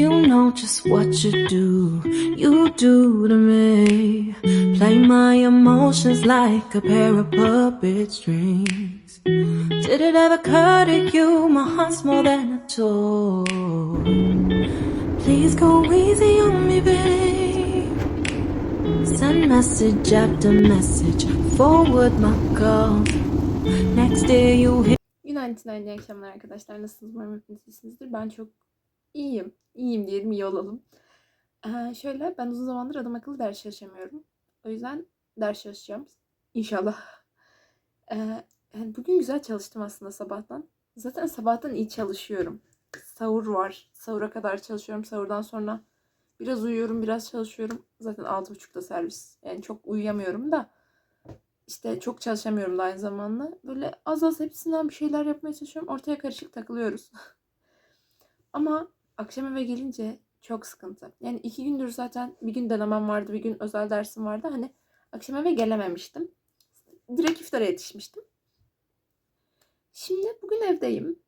You know just what you do, you do to me. Play my emotions like a pair of puppet strings. Did it ever occur to you my heart's more than a toy? Please go easy on me, babe. Send message after message, forward my calls. Next day you hit. Günaydın, hayırlı akşamlar arkadaşlar. Nasılsınız? Umarım hepiniz iyisinizdir. Ben çok iyiyim. İyiyim diyelim, iyi olalım. Ee, şöyle, ben uzun zamandır adam akıllı ders çalışamıyorum. O yüzden ders çalışacağım. İnşallah. Ee, yani bugün güzel çalıştım aslında sabahtan. Zaten sabahtan iyi çalışıyorum. Sahur var. Sahura kadar çalışıyorum. Sahurdan sonra biraz uyuyorum, biraz çalışıyorum. Zaten 6.30'da servis. Yani çok uyuyamıyorum da işte çok çalışamıyorum da aynı zamanda. Böyle az az hepsinden bir şeyler yapmaya çalışıyorum. Ortaya karışık takılıyoruz. Ama akşam eve gelince çok sıkıntı. Yani iki gündür zaten bir gün denemem vardı, bir gün özel dersim vardı. Hani akşam eve gelememiştim. Direkt iftara yetişmiştim. Şimdi bugün evdeyim.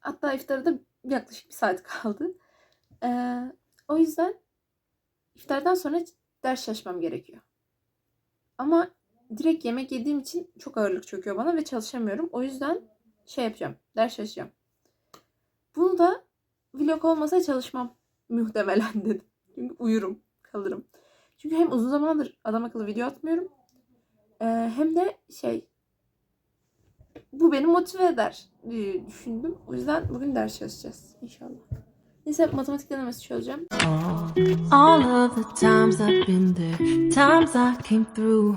Hatta iftara da yaklaşık bir saat kaldı. Ee, o yüzden iftardan sonra ders çalışmam gerekiyor. Ama direkt yemek yediğim için çok ağırlık çöküyor bana ve çalışamıyorum. O yüzden şey yapacağım. Ders çalışacağım. Bunu da vlog olmasa çalışmam muhtemelen dedim. Çünkü uyurum, kalırım. Çünkü hem uzun zamandır adam akıllı video atmıyorum. e, hem de şey bu beni motive eder diye düşündüm. O yüzden bugün ders çalışacağız inşallah. Neyse matematik denemesi çözeceğim. All of the times I've been there, times I came through.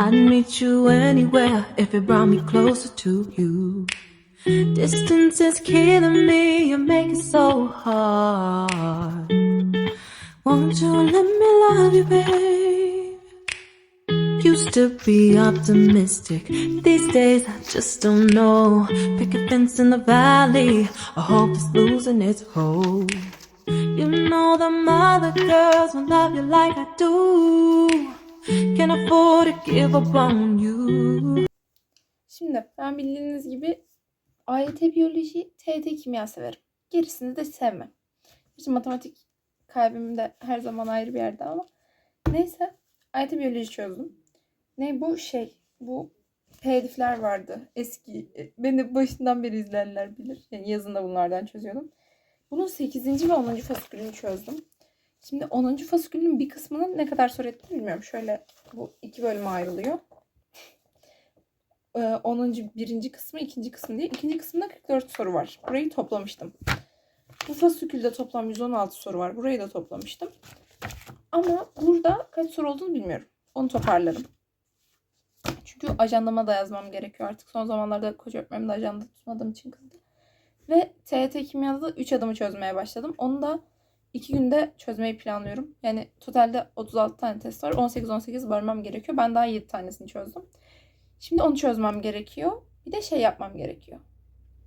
I'd meet you anywhere if it brought me closer to you. Distance is killing me, you make it so hard. Won't you let me love you, babe? Used to be optimistic, these days I just don't know. Pick a fence in the valley, I hope it's losing its hold. You know the other girls will love you like I do. Can't afford to give up on you. Şimdi ben bildiğiniz gibi AYT biyoloji, TYT kimya severim. Gerisini de sevmem. İşte matematik kalbim de her zaman ayrı bir yerde ama. Neyse AYT biyoloji çözdüm. Ne bu şey bu PDF'ler vardı eski. e, Beni başından beri izleyenler bilir. Yani yazında bunlardan çözüyordum. Bunun 8. ve 10. fasikülünü çözdüm. Şimdi 10. fasikülün bir kısmının ne kadar soru ettiğini bilmiyorum. Şöyle bu iki bölüme ayrılıyor. Ee, 10. birinci kısmı, ikinci kısmı diye. İkinci kısımda 44 soru var. Burayı toplamıştım. Bu fasikülde toplam 116 soru var. Burayı da toplamıştım. Ama burada kaç soru olduğunu bilmiyorum. Onu toparlarım. Çünkü ajandama da yazmam gerekiyor artık. Son zamanlarda koca öğretmenim de ajanda tutmadığım için kızdı. Ve TYT kimyada da 3 adımı çözmeye başladım. Onu da 2 günde çözmeyi planlıyorum. Yani totalde 36 tane test var. 18-18 bölmem gerekiyor. Ben daha 7 tanesini çözdüm. Şimdi onu çözmem gerekiyor. Bir de şey yapmam gerekiyor.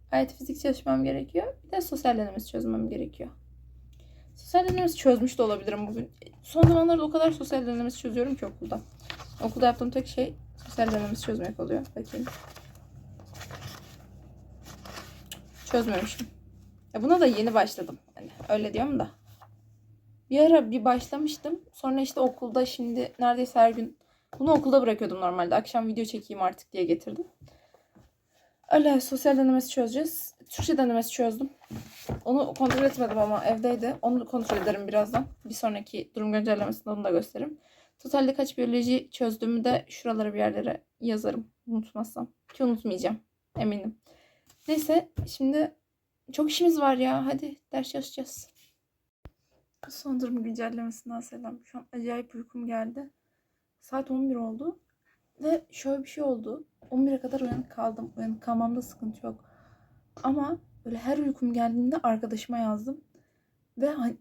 Hayat fizik çalışmam gerekiyor. Bir de sosyal denemesi çözmem gerekiyor. Sosyal denemesi çözmüş de olabilirim bugün. Son zamanlarda o kadar sosyal denemesi çözüyorum ki okulda. Okulda yaptığım tek şey sosyal denemesi çözmek oluyor. Bakayım. Çözmemişim. Ya buna da yeni başladım. Hani öyle diyorum da. Bir ara bir başlamıştım. Sonra işte okulda şimdi neredeyse her gün bunu okulda bırakıyordum normalde. Akşam video çekeyim artık diye getirdim. Öyle sosyal denemesi çözeceğiz. Türkçe denemesi çözdüm. Onu kontrol etmedim ama evdeydi. Onu kontrol ederim birazdan. Bir sonraki durum güncellemesinde onu da gösteririm. Totalde kaç biyoloji çözdüğümü de şuralara bir yerlere yazarım. Unutmazsam. Ki unutmayacağım. Eminim. Neyse şimdi çok işimiz var ya. Hadi ders çalışacağız. Son durum güncellemesinden selam. Şu an acayip uykum geldi. Saat 11 oldu. Ve şöyle bir şey oldu. 11'e kadar uyanık kaldım. Uyanık kalmamda sıkıntı yok. Ama böyle her uykum geldiğinde arkadaşıma yazdım. Ve hani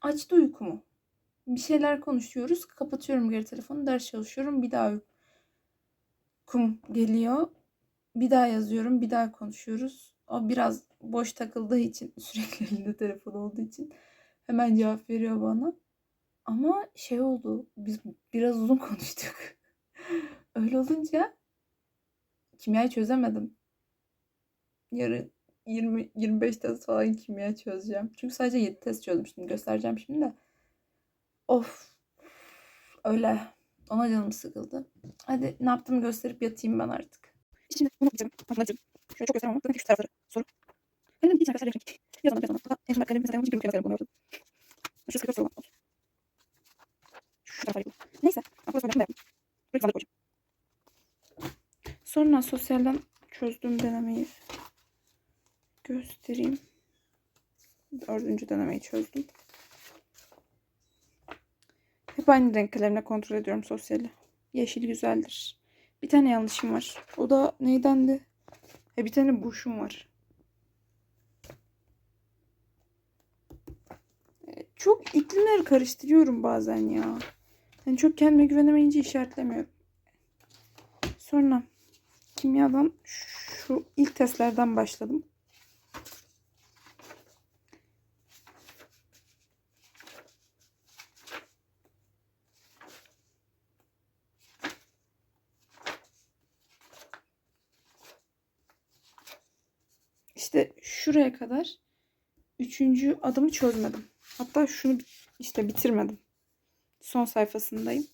açtı uykumu. Bir şeyler konuşuyoruz. Kapatıyorum geri telefonu. Ders çalışıyorum. Bir daha uykum geliyor. Bir daha yazıyorum. Bir daha konuşuyoruz. O biraz boş takıldığı için sürekli elinde telefon olduğu için hemen cevap veriyor bana. Ama şey oldu. Biz biraz uzun konuştuk. Öyle olunca kimyayı çözemedim. Yarı 20 25 test falan kimya çözeceğim. Çünkü sadece 7 test çözmüştüm. Göstereceğim şimdi de. Of. Öyle. Ona canım sıkıldı. Hadi ne yaptığımı gösterip yatayım ben artık. Şimdi bunu yapacağım. Anlatacağım. Şöyle çok göstermem ama zaten şu tarafları soru. Kalem değil arkadaşlar. Yazalım yazalım. Hatta en son kalem mesela bir kalem kullanıyordum. Şu sıkı soru. Neyse. Sorularımı da yapayım. Buraya sandık koyacağım. Sonra sosyalden çözdüğüm denemeyi göstereyim. Dördüncü denemeyi çözdüm. Hep aynı renk kalemle kontrol ediyorum sosyali. Yeşil güzeldir. Bir tane yanlışım var. O da neydendi? He bir tane boşum var. E, Çok iklimleri karıştırıyorum bazen ya. Yani çok kendime güvenemeyince işaretlemiyorum. Sonra kimyadan şu ilk testlerden başladım. İşte şuraya kadar üçüncü adımı çözmedim. Hatta şunu işte bitirmedim. Son sayfasındayım.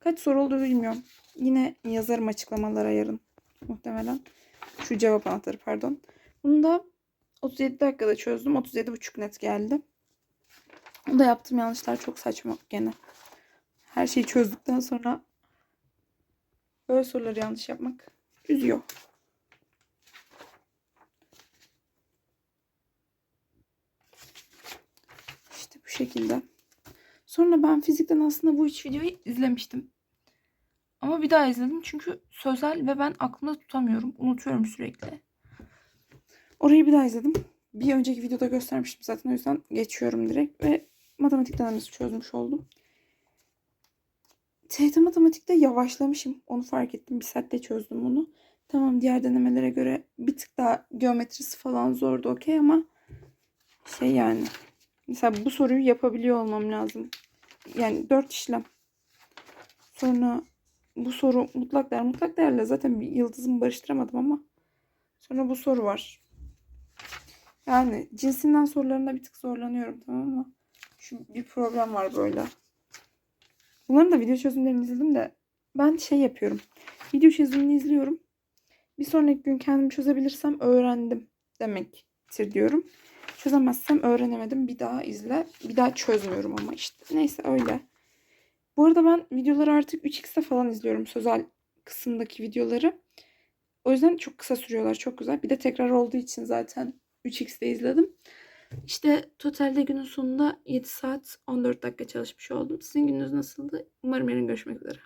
Kaç soru olduğunu bilmiyorum. Yine yazarım açıklamalara yarın muhtemelen. Şu cevap anahtarı pardon. Bunu da 37 dakikada çözdüm. 37,5 net geldi. Bu da yaptığım yanlışlar çok saçma gene. Her şeyi çözdükten sonra böyle soruları yanlış yapmak üzüyor. İşte bu şekilde. Sonra ben fizikten aslında bu üç videoyu izlemiştim. Ama bir daha izledim çünkü sözel ve ben aklımda tutamıyorum. Unutuyorum sürekli. Orayı bir daha izledim. Bir önceki videoda göstermiştim zaten o yüzden geçiyorum direkt ve matematik denemesi çözmüş oldum. TYT matematikte yavaşlamışım. Onu fark ettim. Bir saatte çözdüm bunu. Tamam diğer denemelere göre bir tık daha geometrisi falan zordu okey ama şey yani Mesela bu soruyu yapabiliyor olmam lazım. Yani dört işlem. Sonra bu soru mutlak değer. Mutlak değerle zaten bir yıldızımı barıştıramadım ama. Sonra bu soru var. Yani cinsinden sorularında bir tık zorlanıyorum tamam mı? Şu bir program var böyle. Bunların da video çözümlerini izledim de ben şey yapıyorum. Video çözümünü izliyorum. Bir sonraki gün kendim çözebilirsem öğrendim demektir diyorum. Çözemezsem öğrenemedim. Bir daha izle. Bir daha çözmüyorum ama işte. Neyse öyle. Bu arada ben videoları artık 3x'te falan izliyorum. Sözel kısımdaki videoları. O yüzden çok kısa sürüyorlar. Çok güzel. Bir de tekrar olduğu için zaten 3x'te izledim. İşte totalde günün sonunda 7 saat 14 dakika çalışmış oldum. Sizin gününüz nasıldı? Umarım yarın görüşmek üzere.